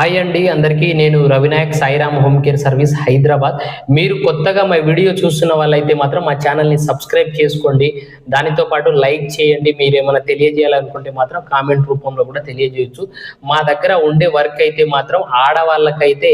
Hi అండి అందరికీ నేను Ravinayak Sairam home care service Hyderabad. మీరు కొత్తగా మా వీడియో చూస్తున్న వాళ్ళైతే మాత్రం మా ఛానల్ని సబ్స్క్రైబ్ చేసుకోండి. దానితో పాటు లైక్ చేయండి. మీరు ఏమైనా తెలియజేయాలనుకుంటే మాత్రం కామెంట్ రూపంలో కూడా తెలియజేయచ్చు. మా దగ్గర ఉండే వర్క్ అయితే మాత్రం ఆడవాళ్ళకైతే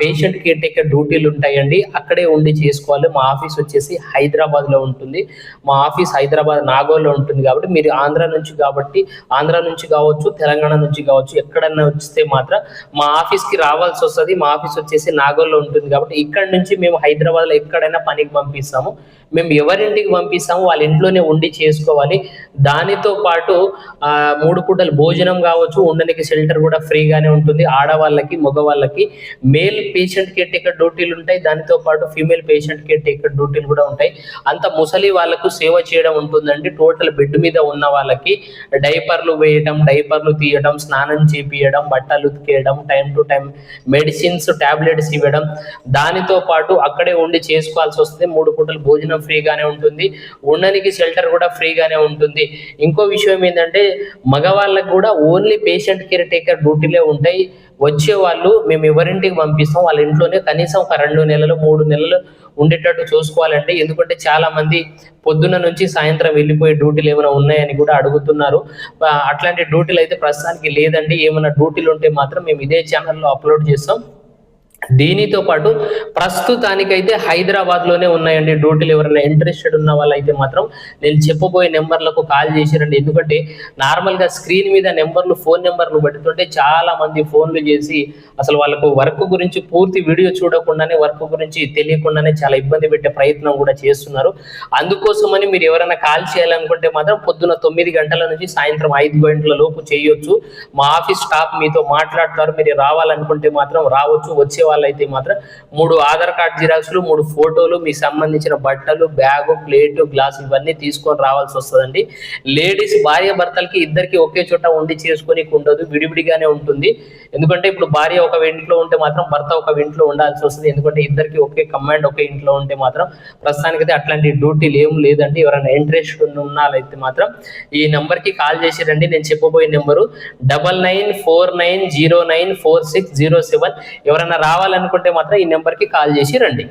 పేషెంట్ కేర్ టేకర్ డ్యూటీలు ఉంటాయండి అక్కడే ఉండి చేసుకోవాలి. మా ఆఫీస్ వచ్చేసి హైదరాబాద్లో ఉంటుంది. మా ఆఫీస్ హైదరాబాద్ నాగోల్లో ఉంటుంది కాబట్టి మీరు ఆంధ్ర నుంచి కాబట్టి ఆంధ్ర నుంచి కావచ్చు తెలంగాణ నుంచి కావచ్చు ఎక్కడన్నా వస్తే మాత్రం మా ఆఫీస్కి రావాల్సి వస్తుంది. మా ఆఫీస్ వచ్చేసి నాగోల్లో ఉంటుంది కాబట్టి ఇక్కడ నుంచి మేము హైదరాబాద్లో ఎక్కడైనా పనికి పంపిస్తాము. మేము ఎవరింటికి పంపిస్తాము వాళ్ళ ఇంట్లోనే ఉండి చేసుకోవాలి. దానితో పాటు ఆ, మూడు పూటలు భోజనం కావచ్చు ఉండడానికి షెల్టర్ కూడా ఫ్రీగానే ఉంటుంది. ఆడవాళ్ళకి మగవాళ్ళకి. మేల్ పేషెంట్ కేర్ టేకర్ డ్యూటీలు ఉంటాయి. దానితో పాటు ఫీమేల్ పేషెంట్ కేర్ టేకర్ డ్యూటీలు కూడా ఉంటాయి. అంత ముసలి వాళ్ళకు సేవ చేయడం ఉంటుందండి. టోటల్ బెడ్ మీద ఉన్న వాళ్ళకి డైపర్లు వేయడం డైపర్లు తీయడం స్నానం చేపియడం బట్టలు ఉతికేయడం time to time medicines tablets ఇవ్వడం. దానితో పాటు అక్కడే ఉండి చేసుకోవాల్సి వస్తుంది. మూడు పూటలు భోజనం ఫ్రీగానే ఉంటుంది. ఉండడానికి షెల్టర్ కూడా ఫ్రీగానే ఉంటుంది. ఇంకో విషయం ఏంటంటే మగవాళ్ళకు కూడా ఓన్లీ పేషెంట్ కేర్ టేకర్ డ్యూటీలే ఉంటాయి. వచ్చే వాళ్ళు మేము ఎవరింటికి పంపిస్తాం వాళ్ళ ఇంట్లోనే కనీసం ఒక రెండు నెలలు మూడు నెలలు ఉండేటట్టు చూసుకోవాలంటే ఎందుకంటే చాలా మంది పొద్దున్న నుంచి సాయంత్రం వెళ్ళిపోయే డ్యూటీలు ఏమైనా ఉన్నాయని కూడా అడుగుతున్నారు. అట్లాంటి డ్యూటీలు అయితే ప్రస్తుతానికి లేదండి. ఏమైనా డ్యూటీలు ఉంటే మాత్రం మేము ఇదే ఛానల్లో అప్లోడ్ చేస్తాం. దీనితో పాటు ప్రస్తుతానికైతే హైదరాబాద్లోనే ఉన్నాయండి డ్యూటీలు ఎవరైనా ఇంట్రెస్టెడ్ ఉన్న వాళ్ళైతే మాత్రం నేను చెప్పబోయే నెంబర్లకు కాల్ చేసిరండి ఎందుకంటే నార్మల్గా స్క్రీన్ మీద నెంబర్లు ఫోన్ నెంబర్లు పెడుతుంటే చాలా మంది ఫోన్లు చేసి అసలు వాళ్ళకు వర్క్ గురించి పూర్తి వీడియో చూడకుండానే వర్క్ గురించి తెలియకుండానే చాలా ఇబ్బంది పెట్టే ప్రయత్నం కూడా చేస్తున్నారు. అందుకోసమని మీరు ఎవరైనా కాల్ చేయాలనుకుంటే మాత్రం పొద్దున తొమ్మిది గంటల నుంచి సాయంత్రం ఐదు గంటల లోపు చేయొచ్చు. మా ఆఫీస్ స్టాఫ్ మీతో మాట్లాడతారు. మీరు రావాలనుకుంటే మాత్రం రావచ్చు. వచ్చే వాళ్ళైతే మాత్రం మూడు ఆధార్ కార్డ్ జిరాక్స్లు మూడు ఫోటోలు మీకు సంబంధించిన బట్టలు బ్యాగు ప్లేటు గ్లాస్ ఇవన్నీ తీసుకొని రావాల్సి వస్తుందండి. లేడీస్ భార్య భర్తలకి ఇద్దరికి ఒకే చోట ఉండి చేసుకొని ఉండదు విడివిడిగానే ఉంటుంది. ఎందుకంటే ఇప్పుడు భార్య ఒక ఇంట్లో ఉంటే మాత్రం భర్త ఒక ఇంట్లో ఉండాల్సి వస్తుంది. ఎందుకంటే ఇద్దరికి ఒకే కమాండ్ ఒకే ఇంట్లో ఉంటే మాత్రం ప్రస్తుతానికైతే అట్లాంటి డ్యూటీలు ఏం లేదండి. ఎవరైనా ఇంట్రెస్ట్ ఉన్న మాత్రం ఈ నెంబర్కి కాల్ చేసి నేను చెప్పబోయే number double nine four nine zero nine four six zero seven. ఎవరైనా కావాలనుకుంటే మాత్రం ఈ నెంబర్కి కాల్ చేసి రండి.